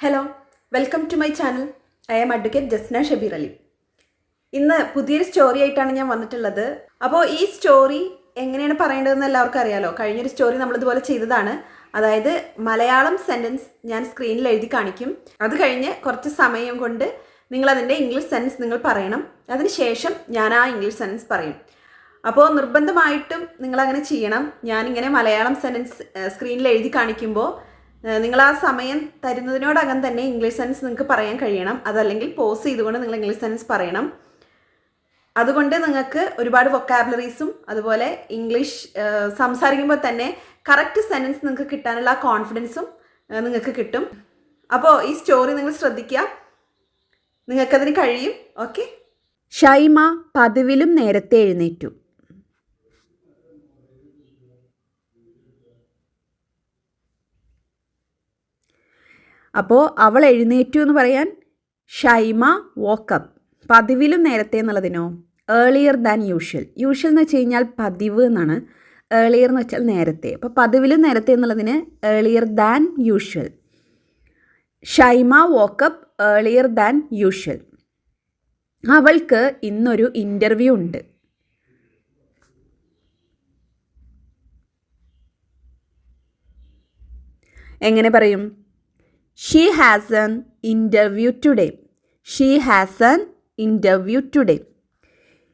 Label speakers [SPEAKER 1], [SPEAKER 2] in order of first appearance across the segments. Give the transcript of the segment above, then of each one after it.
[SPEAKER 1] Hello welcome to my channel I am advocate Jasna Shabeer Ali ഇന്ന് പുതിയൊരു story ആയിട്ടാണ് ഞാൻ വന്നിട്ടുള്ളത്. അപ്പോൾ ഈ സ്റ്റോറി എങ്ങനെയാണ് പറയേണ്ടതെന്ന് എല്ലാവർക്കും അറിയാലോ? കഴിഞ്ഞൊരു സ്റ്റോറി നമ്മളിതുപോലെ ചെയ്തതാണ്. അതായത് മലയാളം സെന്റൻസ് ഞാൻ സ്ക്രീനിൽ എഴുതി കാണിക്കും. അത് കഴിഞ്ഞ് കുറച്ച് സമയം കൊണ്ട് നിങ്ങൾ അതിന്റെ ഇംഗ്ലീഷ് സെന്റൻസ് നിങ്ങൾ പറയണം. അതിനുശേഷം ഞാൻ ആ ഇംഗ്ലീഷ് സെന്റൻസ് പറയും. അപ്പോൾ നിർബന്ധമായിട്ടും നിങ്ങളങ്ങനെ ചെയ്യണം. ഞാനിങ്ങനെ മലയാളം സെന്റൻസ് സ്ക്രീനിൽ എഴുതി കാണിക്കുമ്പോൾ നിങ്ങൾ ആ സമയം തരുന്നതിനോടകം തന്നെ ഇംഗ്ലീഷ് സെൻസ് നിങ്ങൾക്ക് പറയാൻ കഴിയണം. അതല്ലെങ്കിൽ പോസ് ചെയ്തുകൊണ്ട് നിങ്ങൾ ഇംഗ്ലീഷ് സെൻസ് പറയണം. അതുകൊണ്ട് നിങ്ങൾക്ക് ഒരുപാട് വൊക്കാബുലറീസും അതുപോലെ ഇംഗ്ലീഷ് സംസാരിക്കുമ്പോൾ തന്നെ കറക്റ്റ് സെന്റൻസ് നിങ്ങൾക്ക് കിട്ടാനുള്ള കോൺഫിഡൻസും നിങ്ങൾക്ക് കിട്ടും. അപ്പോൾ ഈ സ്റ്റോറി നിങ്ങൾ ശ്രദ്ധിക്കുക. നിങ്ങൾക്കതിന് കഴിയും. ഓക്കെ ഷൈമ പതിവിലും നേരത്തെ എഴുന്നേറ്റു. അപ്പോൾ അവൾ എഴുന്നേറ്റു എന്ന് പറയാൻ ഷൈമ വോക്കപ്പ് പതിവിലും നേരത്തെ എന്നുള്ളതിനോ? ഏർലിയർ ദാൻ യൂഷ്വൽ യൂഷ്വൽ എന്ന് വെച്ച് കഴിഞ്ഞാൽ പതിവ് എന്നാണ്. ഏർലിയർ എന്ന് വെച്ചാൽ നേരത്തെ. അപ്പോൾ പതിവിലും നേരത്തെ എന്നുള്ളതിന് earlier than usual Shaima woke up earlier than usual അവൾക്ക് ഇന്നൊരു ഇന്റർവ്യൂ ഉണ്ട്. എങ്ങനെ പറയും? She has an interview today she has an interview today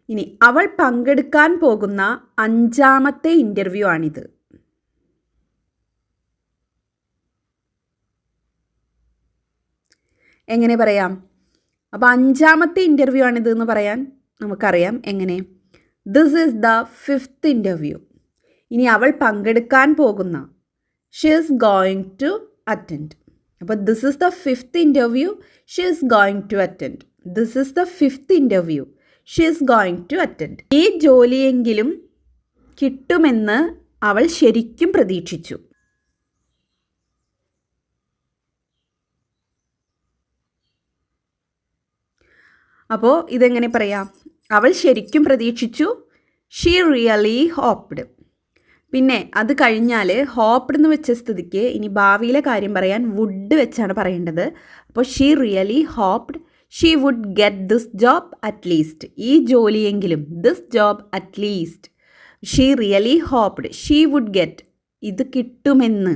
[SPEAKER 1] ഇനി അവൾ പങ്കെടുക്കാൻ പോകുന്ന അഞ്ചാമത്തെ ഇന്റർവ്യൂ ആണിത്. എങ്ങനെ പറയാം? അപ്പോൾ അഞ്ചാമത്തെ ഇന്റർവ്യൂ ആണിത് എന്ന് പറയാൻ നമുക്കറിയാം. എങ്ങനെ? This is the fifth interview ഇനി അവൾ പങ്കെടുക്കാൻ പോകുന്ന she is going to attend അപ്പോൾ this is the fifth interview she is going to attend this is the fifth interview she is going to attend ഈ ജോലിയെങ്കിലും കിട്ടുമെന്ന് അവൾ ശരിക്കും പ്രതീക്ഷിച്ചു. അപ്പോൾ ഇതെങ്ങനെ പറയാം? അവൾ ശരിക്കും പ്രതീക്ഷിച്ചു. ഷീ റിയലി ഹോപ്ഡ് പിന്നെ അത് കഴിഞ്ഞാൽ ഹോപ്ഡ് എന്ന് വെച്ച സ്ഥിതിക്ക് ഇനി ഭാവിയിലെ കാര്യം പറയാൻ വുഡ് വെച്ചാണ് പറയേണ്ടത്. അപ്പോൾ she really hoped she would get this job at least ഈ ജോലിയെങ്കിലും this job at least she really hoped she would get ഇത് കിട്ടുമെന്ന്.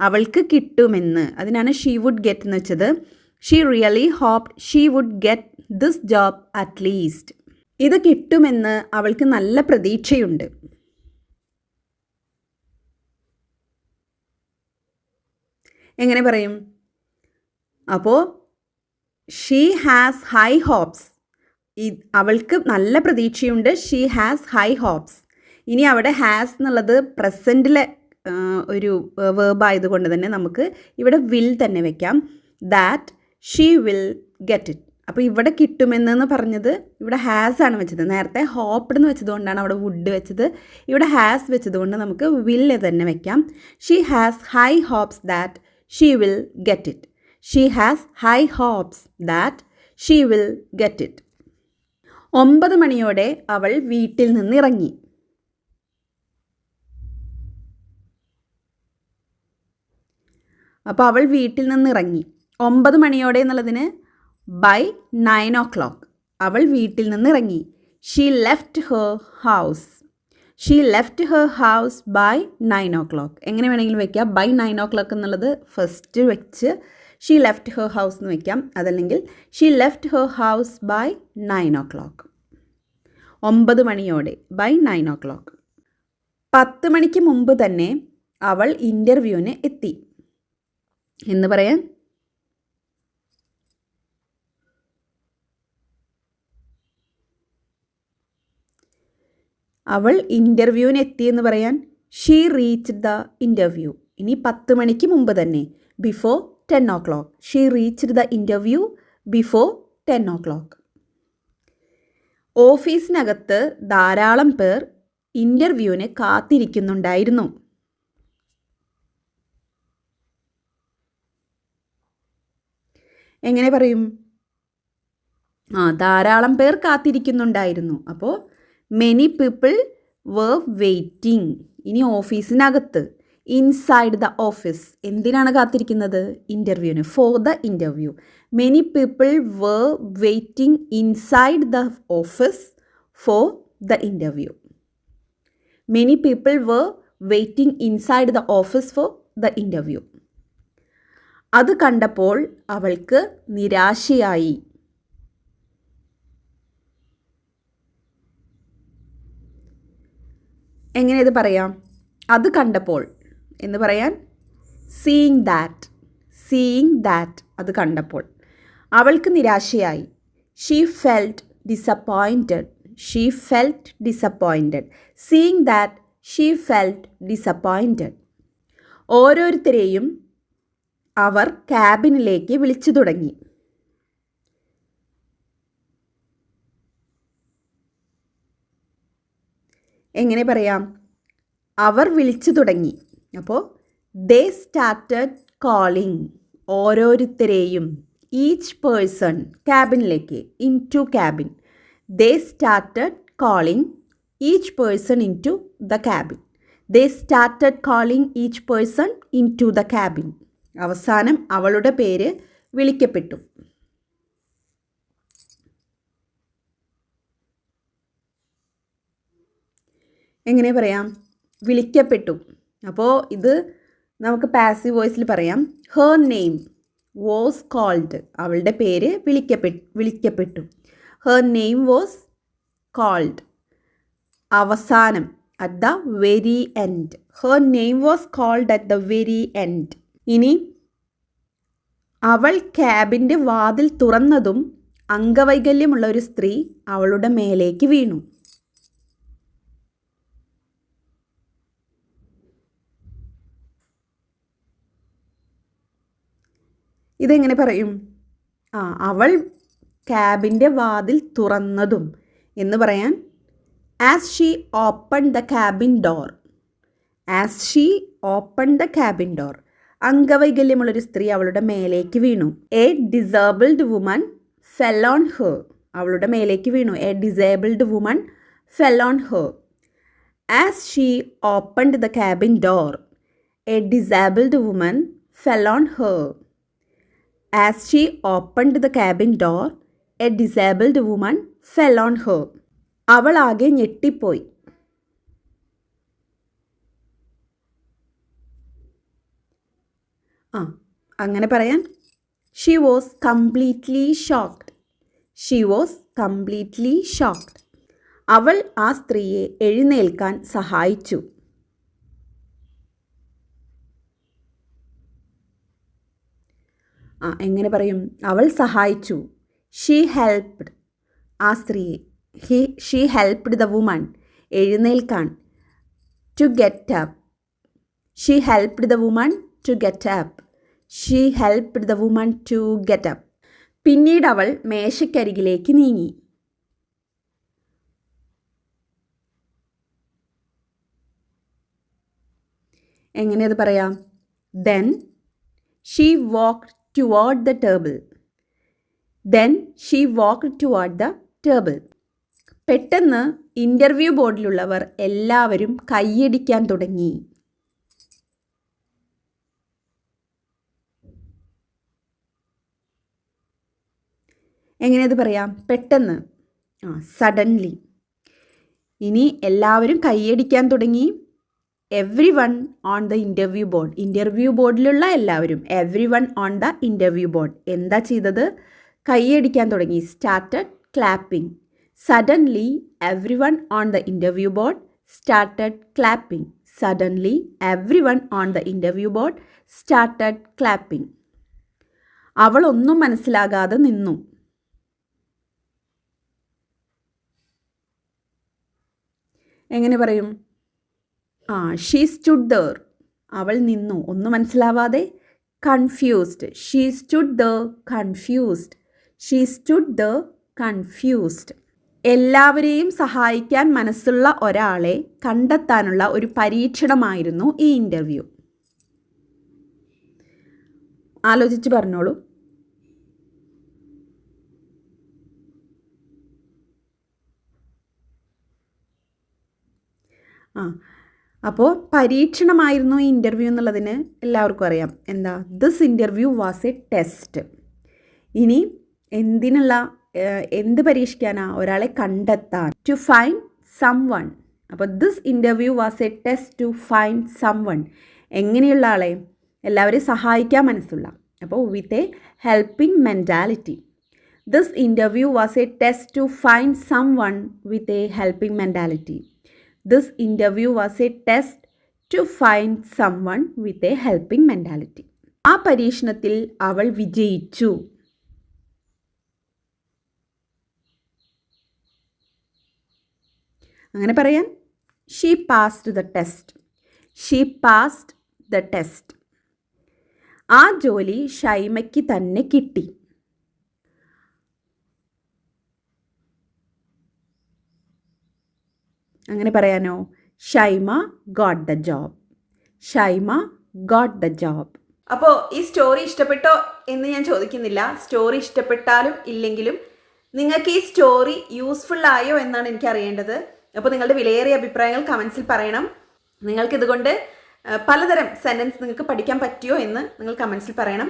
[SPEAKER 1] അവൾക്ക് കിട്ടുമെന്ന്. അതിനാണ് ഷീ വുഡ് ഗെറ്റ് എന്ന് വെച്ചത്. She really hoped she would get this job at least ഇത് കിട്ടുമെന്ന് അവൾക്ക് നല്ല പ്രതീക്ഷയുണ്ട്. എങ്ങനെ പറയും? അപ്പോൾ ഷീ ഹാസ് ഹൈ ഹോപ്സ് ഈ അവൾക്ക് നല്ല പ്രതീക്ഷയുണ്ട്. ഷീ ഹാസ് ഹൈ ഹോപ്സ് ഇനി അവിടെ ഹാസ് എന്നുള്ളത് പ്രസന്റിലെ ഒരു വേർബ് ആയതുകൊണ്ട് തന്നെ നമുക്ക് ഇവിടെ വിൽ തന്നെ വെക്കാം. That she will get it അപ്പോൾ ഇവിടെ കിട്ടുമെന്ന് പറഞ്ഞത് ഇവിടെ ഹാസ് ആണ് വെച്ചത്. നേരത്തെ ഹോപ്ഡ് എന്ന് വെച്ചതുകൊണ്ടാണ് അവിടെ വുഡ് വെച്ചത്. ഇവിടെ ഹാസ് വെച്ചതുകൊണ്ട് നമുക്ക് വില്ല് തന്നെ വെക്കാം. She has high hopes that she will get it she has high hopes that she will get it ഒമ്പത് മണിയോടെ അവൾ വീട്ടിൽ നിന്നിറങ്ങി. അപ്പോൾ അവൾ വീട്ടിൽ നിന്നിറങ്ങി. ഒമ്പത് മണിയോടെ എന്നുള്ളതിന് ബൈ നയൻ ഓ ക്ലോക്ക് അവൾ വീട്ടിൽ നിന്നിറങ്ങി. She left her house she left her house by nine o'clock എങ്ങനെ വേണമെങ്കിലും വെക്കാം? ബൈ നയൻ ഓ ക്ലോക്ക് എന്നുള്ളത് ഫസ്റ്റ് വെച്ച് ഷീ ലെഫ്റ്റ് ഹെർ ഹൗസ് എന്ന് വെക്കാം. അതല്ലെങ്കിൽ she left her house by nine o'clock ഒമ്പത് മണിയോടെ ബൈ നയൻ ഓ ക്ലോക്ക് പത്ത് മണിക്ക് മുമ്പ് തന്നെ അവൾ ഇന്റർവ്യൂവിന് എത്തി. എന്ന് പറയാൻ അവൾ ഇന്റർവ്യൂവിന് എത്തിയെന്ന് പറയാൻ ഷീ റീച്ച് ദ ഇന്റർവ്യൂ ഇനി പത്ത് മണിക്ക് മുമ്പ് തന്നെ before ten o'clock she reach the interview before ten o'clock ഓഫീസിനകത്ത് ധാരാളം പേർ ഇന്റർവ്യൂവിന് കാത്തിരിക്കുന്നുണ്ടായിരുന്നു. എങ്ങനെ പറയും? ആ ധാരാളം പേർ കാത്തിരിക്കുന്നുണ്ടായിരുന്നു. അപ്പോൾ മെനി പീപ്പിൾ വേർ വെയിറ്റിംഗ് ഇനി ഓഫീസിനകത്ത്. ഇൻസൈഡ് ദ ഓഫീസ് എന്തിനാണ് കാത്തിരിക്കുന്നത്? ഇന്റർവ്യൂവിന് for the interview many people were waiting inside the office for the interview many people were waiting inside the office for the interview അത് കണ്ടപ്പോൾ അവൾക്ക് നിരാശയായി. എങ്ങനെ ഇത് പറയാം? അത് കണ്ടപ്പോൾ എന്ന് പറയാൻ സീയിങ് ദാറ്റ് സീയിങ് ദാറ്റ് അത് കണ്ടപ്പോൾ. അവൾക്ക് നിരാശയായി. She felt disappointed she felt disappointed seeing that she felt disappointed ഓരോരുത്തരെയും അവർ ക്യാബിനിലേക്ക് വിളിച്ചു തുടങ്ങി. എങ്ങനെ പറയാം? അവർ വിളിച്ചു തുടങ്ങി. അപ്പോൾ ദേ സ്റ്റാർട്ടഡ് കോളിംഗ് ഓരോരുത്തരെയും each person ക്യാബിനിലേക്ക് into cabin they started calling each person into the cabin they started calling each person into the cabin അവസാനം അവളുടെ പേര് വിളിക്കപ്പെട്ടു. എങ്ങനെ പറയാം? വിളിക്കപ്പെട്ടു. അപ്പോൾ ഇത് നമുക്ക് പാസീവ് വോയിസിൽ പറയാം. ഹേർ നെയിം വാസ് കോൾഡ് അവളുടെ പേര് വിളിക്കപ്പെട്ടു വിളിക്കപ്പെട്ടു. ഹേർ നെയിം വാസ് കോൾഡ് അവസാനം at the very end her name was called at the very end ഇനി അവൾ ക്യാബിന്റെ വാതിൽ തുറന്നതും അംഗവൈകല്യമുള്ള ഒരു സ്ത്രീ അവളുടെ മേലേക്ക് വീണു. ഇതെങ്ങനെ പറയും? ആ അവൾ ക്യാബിന്റെ വാതിൽ തുറന്നതും എന്ന് പറയാൻ as she open the cabin door as she open the cabin door അംഗവൈകല്യമുള്ളൊരു സ്ത്രീ അവളുടെ മേലേക്ക് വീണു. A disabled woman fell on her അവളുടെ മേലേക്ക് വീണു. A disabled woman fell on her as she opened the cabin door a disabled woman fell on her as she opened the cabin door a disabled woman fell on her അവൾ ആകെ ഞെട്ടിപ്പോയി. ആ അങ്ങനെ പറയാൻ? She was completely shocked she was completely shocked അവൾ ആ സ്ത്രീയെ എഴുന്നേൽക്കാൻ സഹായിച്ചു. ആ എങ്ങനെ പറയും? അവൾ സഹായിച്ചു. ഷീ ഹെൽപ്ഡ് ആ സ്ത്രീയെ he she helped the woman എഴുന്നേൽക്കാൻ. To get up she helped the woman to get up she helped the woman to get up പിന്നീട് അവൾ മേശയ്ക്കരികിലേക്ക് നീങ്ങി. എങ്ങനെയത് പറയാം? Then she walk toward the table. Then she walked toward the table. പെട്ടെന്ന് ഇന്റർവ്യൂ ബോർഡിലുള്ളവർ എല്ലാവരും കൈയടിക്കാൻ തുടങ്ങി. എങ്ങനെയത് പറയാം? പെട്ടെന്ന്. ആ സഡൻലി ഇനി എല്ലാവരും കൈയടിക്കാൻ തുടങ്ങി. Everyone on the interview board interview ബോർഡിലുള്ള എല്ലാവരും everyone on the interview board എന്താ ചെയ്തത്? കൈയടിക്കാൻ തുടങ്ങി. Started clapping suddenly everyone on the interview board started clapping suddenly everyone on the interview board started clapping അവളൊന്നും മനസ്സിലാകാതെ നിന്നു. എങ്ങനെ പറയും? ആ ഷീ സ്റ്റുഡ് ദർ അവൾ നിന്നു. ഒന്നും മനസ്സിലാവാതെ confused she stood the confused she stood the confused എല്ലാവരെയും സഹായിക്കാൻ മനസ്സുള്ള ഒരാളെ കണ്ടെത്താനുള്ള ഒരു പരീക്ഷണമായിരുന്നു ഈ ഇന്റർവ്യൂ ആലോചിച്ച് പറഞ്ഞോളൂ. ആ അപ്പോൾ പരീക്ഷണമായിരുന്നു ഈ ഇന്റർവ്യൂ എന്നുള്ളതിന് എല്ലാവർക്കും അറിയാം. എന്താ? This interview was a test ഇനി എന്തിനുള്ള എന്ത് പരീക്ഷിക്കാനാ ഒരാളെ കണ്ടെത്താൻ? ടു ഫൈൻഡ് സം വൺ അപ്പോൾ this interview was a test to find someone എങ്ങനെയുള്ള ആളെ? എല്ലാവരെയും സഹായിക്കാൻ മനസ്സുള്ള. അപ്പോൾ with a helping mentality this interview was a test to find someone with a helping mentality this interview was a test to find someone with a helping mentality ആ പരീക്ഷണത്തിൽ അവൾ വിജയിച്ചു. അങ്ങനെ പറയാം she passed the test she passed the test ആ ജോലി ഷൈമയ്ക്ക് തന്നെ കിട്ടി. അങ്ങനെ പറയാനോ? Shaima got the job Shaima got the job അപ്പോൾ ഈ സ്റ്റോറി ഇഷ്ടപ്പെട്ടോ എന്ന് ഞാൻ ചോദിക്കുന്നില്ല. സ്റ്റോറി ഇഷ്ടപ്പെട്ടാലും ഇല്ലെങ്കിലും നിങ്ങൾക്ക് ഈ സ്റ്റോറി യൂസ്ഫുൾ ആയോ എന്നാണ് എനിക്ക് അറിയേണ്ടത് അപ്പോൾ നിങ്ങളുടെ വിലയേറിയ അഭിപ്രായങ്ങൾ കമൻസിൽ പറയണം. നിങ്ങൾക്ക് ഇതുകൊണ്ട് പലതരം സെന്റൻസ് നിങ്ങൾക്ക് പഠിക്കാൻ പറ്റിയോ എന്ന് നിങ്ങൾ കമൻസിൽ പറയണം.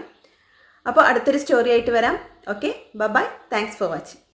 [SPEAKER 1] അപ്പോൾ അടുത്തൊരു സ്റ്റോറി ആയിട്ട് വരാം. Okay bye thanks for watching